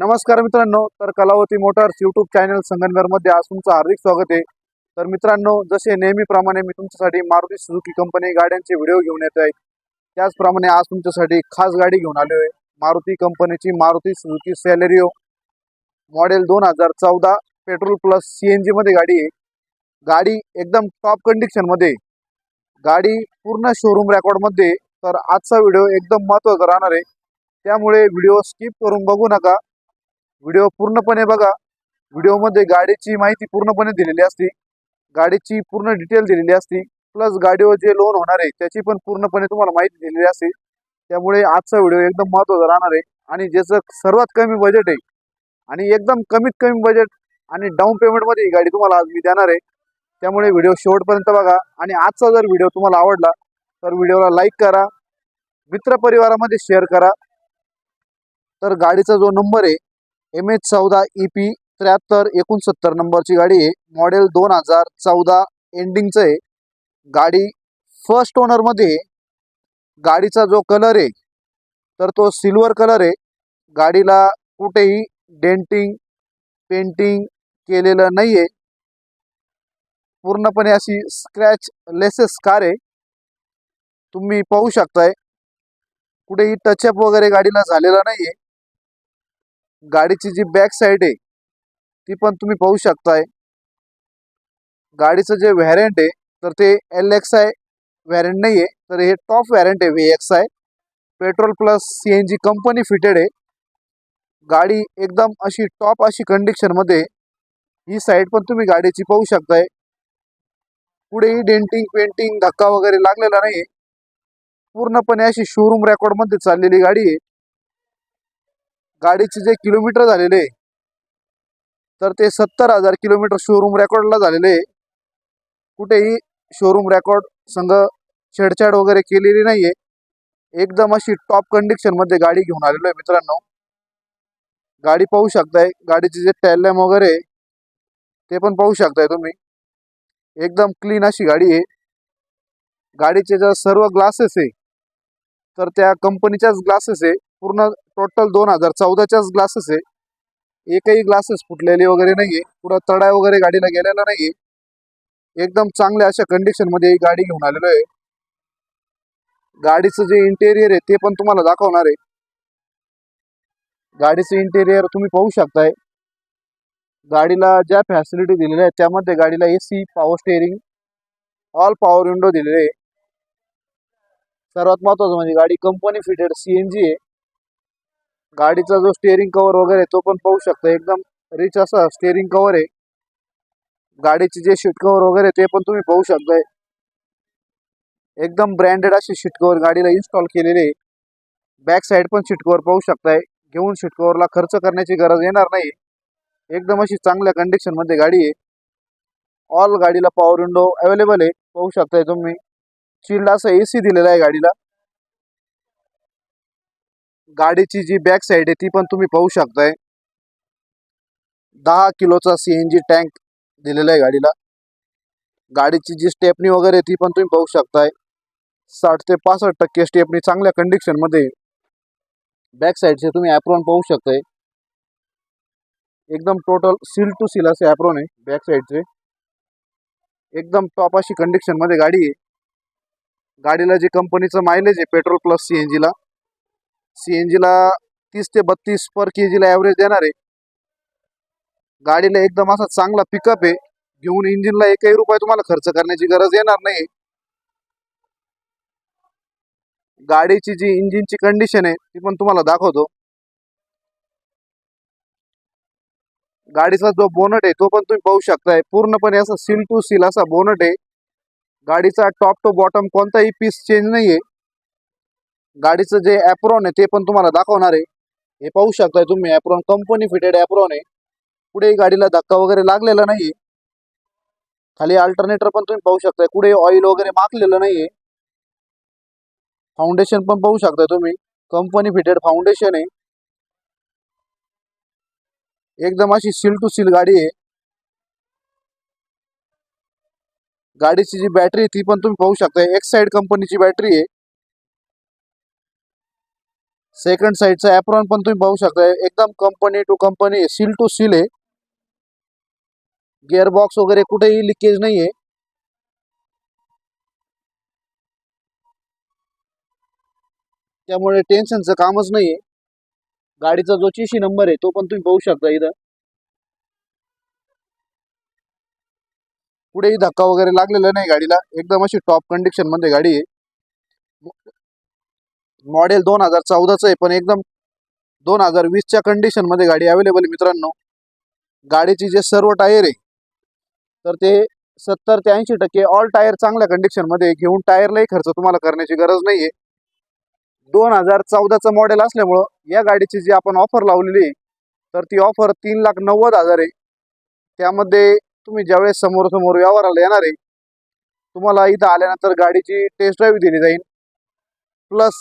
नमस्कार मित्रांनो तर कलावती मोटार्स युट्यूब चॅनल संगमनेरमध्ये आज तुमचं हार्दिक स्वागत आहे. तर मित्रांनो जसे नेहमीप्रमाणे मी तुमच्यासाठी मारुती सुझुकी कंपनी गाड्यांचे व्हिडिओ घेऊन येत आहे. त्याचप्रमाणे आज तुमच्यासाठी खास गाडी घेऊन आलो आहे. मारुती कंपनीची मारुती सुझुकी सॅलेरिओ मॉडेल दोन हजार चौदा पेट्रोल प्लस सी एन जीमध्ये गाडी आहे. गाडी एकदम टॉप कंडिशनमध्ये गाडी पूर्ण शोरूम रेकॉर्डमध्ये तर आजचा व्हिडिओ एकदम महत्त्वाचा राहणार आहे. त्यामुळे व्हिडिओ स्किप करून बघू नका. व्हिडिओ पूर्णपणे बघा. व्हिडिओमध्ये गाडीची माहिती पूर्णपणे दिलेली असते. गाडीची पूर्ण डिटेल दिलेली असते. प्लस गाडीवर जे लोन होणार आहे त्याची पण पूर्णपणे तुम्हाला माहिती दिलेली असते. त्यामुळे आजचा व्हिडिओ एकदम महत्त्वाचा राहणार आहे. आणि ज्याचं सर्वात कमी बजेट आहे आणि एकदम कमीत कमी बजेट आणि डाऊन पेमेंटमध्ये ही गाडी तुम्हाला आज मी देणार आहे. त्यामुळे व्हिडिओ शेवटपर्यंत बघा. आणि आजचा जर व्हिडिओ तुम्हाला आवडला तर व्हिडिओला लाईक करा. मित्रपरिवारामध्ये शेअर करा. तर गाडीचा जो नंबर आहे एम एच चौदा ई पी त्र्याहत्तर एकोणसत्तर नंबरची गाडी आहे. मॉडेल दोन हजार चौदा एंडिंगचं आहे. गाडी फर्स्ट ओनरमध्ये गाडीचा जो कलर आहे तर तो सिल्वर कलर आहे. गाडीला कुठेही डेंटिंग पेंटिंग केलेलं नाही आहे पूर्णपणे अशी स्क्रॅच लेसेस कार आहे. तुम्ही पाहू शकताय. कुठेही टचअप वगैरे गाडीला झालेला नाही आहे गाडीची जी बॅक साईड आहे ती पण तुम्ही पाहू शकताय. गाडीचं जे व्हॅरियंट आहे तर ते एल एक्स आय व्हॅरियंट नाही आहे तर हे टॉप व्हॅरियंट आहे V X I petrol plus C N G company fitted आहे. गाडी एकदम अशी टॉप अशी कंडिशनमध्ये ही साईड पण तुम्ही गाडीची पाहू शकताय. पुढेही डेंटिंग पेंटिंग धक्का वगैरे लागलेला नाही पूर्णपणे अशी शोरूम रेकॉर्डमध्ये चाललेली गाडी आहे. गाडीचे जे किलोमीटर झालेले तर ते सत्तर हजार किलोमीटर शोरूम रेकॉर्डला झालेले कुठेही शोरूम रेकॉर्ड संघ छेडछाड वगैरे केलेली नाही आहे. एकदम अशी टॉप कंडिशनमध्ये गाडी घेऊन आलेलो आहे मित्रांनो. गाडी पाहू शकताय गाडीचे जे टॅलॅम वगैरे आहे, ते पण पाहू शकताय तुम्ही. एकदम क्लीन अशी गाडी आहे. गाडीचे जर सर्व ग्लासेस आहे तर त्या कंपनीच्याच ग्लासेस आहे. पूर्ण टोटल दोन हजार. चौदाच्याच ग्लासेस आहे. एकही ग्लासेस फुटलेले वगैरे नाही आहे पुढं तडा वगैरे गाडीला गेलेला नाही एकदम चांगल्या अशा कंडिशनमध्ये ही गाडी घेऊन आलेलो आहे. गाडीचं जे इंटेरियर आहे ते पण तुम्हाला दाखवणार आहे. गाडीचं इंटेरियर तुम्ही पाहू शकताय. गाडीला ज्या फॅसिलिटी दिलेल्या आहेत त्यामध्ये गाडीला A C power steering all power window दिलेले आहे. सर्वात महत्वाचं म्हणजे गाडी company fitted C N G आहे. गाडीचा जो स्टेअरिंग कव्हर वगैरे तो पण पाहू शकता. एकदम रिच असा स्टेअरिंग कव्हर आहे. गाडीचे जे शीट कव्हर वगैरे ते पण तुम्ही पाहू शकताय एकदम ब्रँडेड असे शीट कवर गाडीला इन्स्टॉल केलेले आहे. बॅक साईड पण शीट कवर पाहू शकताय. घेऊन शीट कवरला खर्च करण्याची गरज येणार नाही. एकदम अशी चांगल्या कंडिशनमध्ये गाडी आहे. ऑल गाडीला पॉवर विंडो अवेलेबल आहे. पाहू शकताय तुम्ही. चिल्ड असा ए सी दिलेला आहे गाडीला. गाडीची जी बॅक साईड आहे ती पण तुम्ही पाहू शकताय. दहा किलोचा सी एन जी टँक दिलेला आहे गाडीला. गाडीची जी स्टेपनी वगैरे ती पण तुम्ही पाहू शकताय. साठ ते पासष्ट टक्के स्टेपनी चांगल्या कंडिशनमध्ये बॅक साईडचे तुम्ही ॲप्रॉन पाहू शकताय. एकदम टोटल सील टू सील असे ॲप्रॉन आहे बॅक साईडचे एकदम टॉप अशी कंडिशनमध्ये गाडी आहे. गाडीला जे कंपनीचं मायलेज आहे पेट्रोल प्लस सी एन जीला सी एन जीला तीस ते बत्तीस पर के जीला ॲव्हरेज देणार आहे. गाडीला एकदम असा चांगला पिकअप आहे. घेऊन इंजिनला एकही रुपये तुम्हाला खर्च करण्याची गरज येणार नाही गाडीची जी इंजिनची कंडिशन आहे ती पण तुम्हाला दाखवतो. गाडीचा जो बोनट आहे तो पण तुम्ही पाहू शकताय. पूर्णपणे असा सील टू सील असा बोनट आहे. गाडीचा टॉप टू बॉटम कोणताही पीस चेंज नाहीये. गाडीचं जे ॲप्रॉन आहे ते पण तुम्हाला दाखवणार आहे. हे पाहू शकताय तुम्ही ॲप्रॉन कंपनी फिटेड ॲप्रॉन आहे. कुठेही गाडीला धक्का वगैरे लागलेला नाहीये. खाली अल्टरनेटर पण तुम्ही पाहू शकताय कुठे ऑइल वगैरे मागलेलं नाहीये. फाउंडेशन पण पाहू शकताय तुम्ही. कंपनी फिटेड फाउंडेशन आहे. एकदम अशी सील टू सील गाडी आहे. गाडीची जी बॅटरी ती पण तुम्ही पाहू शकता एक्साईड कंपनीची बॅटरी आहे. सेकंड साईडचा ॲप्रॉन पण तुम्ही पाहू शकता एकदम company to company seal to seal आहे. गिअरबॉक्स वगैरे कुठेही लिकेज नाहीये. त्यामुळे टेन्शनचं कामच नाहीये. गाडीचा जो चिशी नंबर आहे तो पण तुम्ही पाहू शकता इथं. कुठेही धक्का वगैरे लागलेला नाही गाडीला. एकदम अशी टॉप कंडिशनमध्ये गाडी आहे. मॉडेल दोन हजार चौदाचं आहे पण एकदम दोन हजार वीसच्या कंडिशनमध्ये गाडी अवेलेबल आहे मित्रांनो. गाडीची जे सर्व टायर आहे तर ते सत्तर ते ऐंशी टक्के ऑल टायर चांगल्या कंडिशनमध्ये घेऊन टायरलाही खर्च तुम्हाला करण्याची गरज नाही आहे दोन हजार चौदाचं मॉडेल असल्यामुळं या गाडीची जी आपण ऑफर लावलेली आहे तर ती ऑफर तीन लाख नव्वद हजार आहे. त्यामध्ये तुम्ही ज्यावेळेस समोर समोर व्यवहाराला येणार आहे तुम्हाला इथं आल्यानंतर गाडीची टेस्ट ड्राईव्ह दिली जाईल. प्लस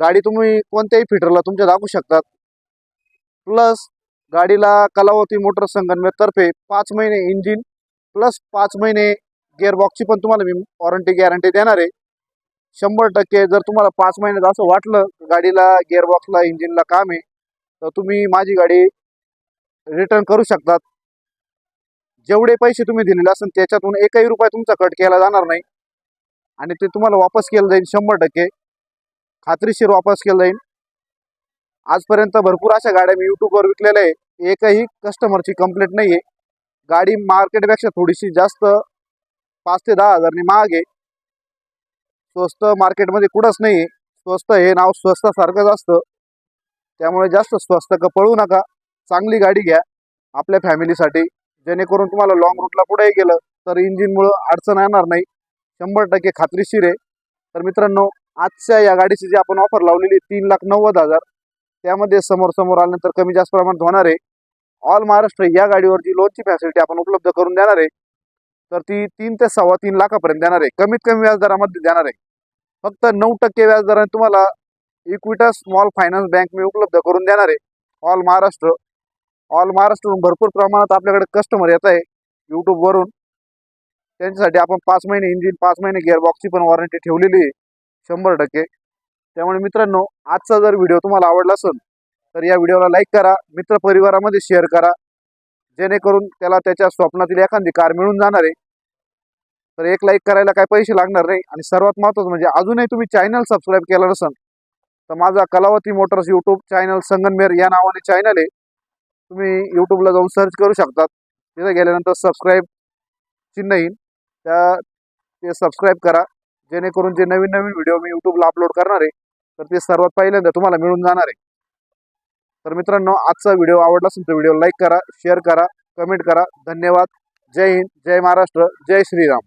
गाडी तुम्ही कोणत्याही फिटरला तुमच्या दाखवू शकतात. प्लस गाडीला कलावती मोटर संगमनेरतर्फे पाच महिने इंजिन प्लस पाच महिने गिअरबॉक्सची पण तुम्हाला मी वॉरंटी गॅरंटी देणार आहे. शंभर टक्के जर तुम्हाला पाच महिन्यात असं वाटलं गाडीला गिअरबॉक्सला इंजिनला काम आहे तर तुम्ही माझी गाडी रिटर्न करू शकतात. जेवढे पैसे तुम्ही दिलेले असेल त्याच्यातून एकही रुपया तुमचा कट केला जाणार नाही. आणि ते तुम्हाला वापस केलं जाईल शंभर टक्के. खात्रीशीर वापस केलं जाईल. आजपर्यंत भरपूर अशा गाड्या मी युट्यूबवर विकलेल्या आहे एकही कस्टमरची कंप्लेंट नाही आहे गाडी मार्केटपेक्षा थोडीशी जास्त पाच ते दहा हजारनी महाग आहे स्वस्त मार्केटमध्ये कुठंच नाही आहे स्वस्त हे नाव स्वस्तासारखंच असतं. त्यामुळे जास्त स्वस्त का पळू नका. चांगली गाडी घ्या. आपल्या फॅमिलीसाठी जेणेकरून तुम्हाला लाँग रूटला पुढे गेलं तर इंजिनमुळं अडचण येणार नाही. शंभर टक्के खात्रीशीर आहे. तर मित्रांनो आजच्या या गाडीची जी आपण ऑफर लावलेली आहे, तीन लाख नव्वद हजार. त्यामध्ये समोर समोर आल्यानंतर कमी जास्त प्रमाणात होणार आहे. ऑल महाराष्ट्र या गाडीवर जी लोनची फॅसिलिटी आपण उपलब्ध करून देणार आहे तर ती तीन ते सव्वा तीन लाखापर्यंत देणार आहे. कमीत कमी व्याजदरामध्ये देणार आहे. फक्त नऊ टक्के व्याजदराने तुम्हाला इक्विटा स्मॉल फायनान्स बँक मी उपलब्ध करून देणार आहे. ऑल महाराष्ट्र ऑल महाराष्ट्रहून भरपूर प्रमाणात आपल्याकडे कस्टमर येत आहे यूट्यूबवरून त्यांच्यासाठी आपण पाच महिने इंजिन पाच महिने गिअरबॉक्सची पण वॉरंटी ठेवलेली आहे. शंभर टक्के. त्यामुळे मित्रांनो आजचा जर व्हिडिओ तुम्हाला आवडला असेल तर या व्हिडिओला लाईक करा मित्र परिवारामध्ये शेअर करा. जेणेकरून त्याला त्याच्या स्वप्नातील एखादी कार मिळून जाणार आहे. तर एक लाईक करायला काय पैसे लागणार नाही. आणि सर्वात महत्त्वाचं म्हणजे अजूनही तुम्ही चॅनल सबस्क्राईब केलं नसेल तर माझा Kalavati motors YouTube channel Sangamner या नावाने चॅनल आहे. तुम्ही यूट्यूबला जाऊन सर्च करू शकतात. तिथे गेल्यानंतर सबस्क्राईब चिन्ह येईल. त्या ते सबस्क्राईब करा. जेणेकरून जे नवीन नवीन व्हिडिओ मी युट्यूबला अपलोड करणार आहे तर ते सर्वात पहिल्यांदा तुम्हाला मिळून जाणार आहे. तर मित्रांनो आजचा व्हिडिओ आवडला असेल तर व्हिडिओ लाईक करा शेअर करा कमेंट करा. धन्यवाद. जय हिंद जय महाराष्ट्र जय श्रीराम.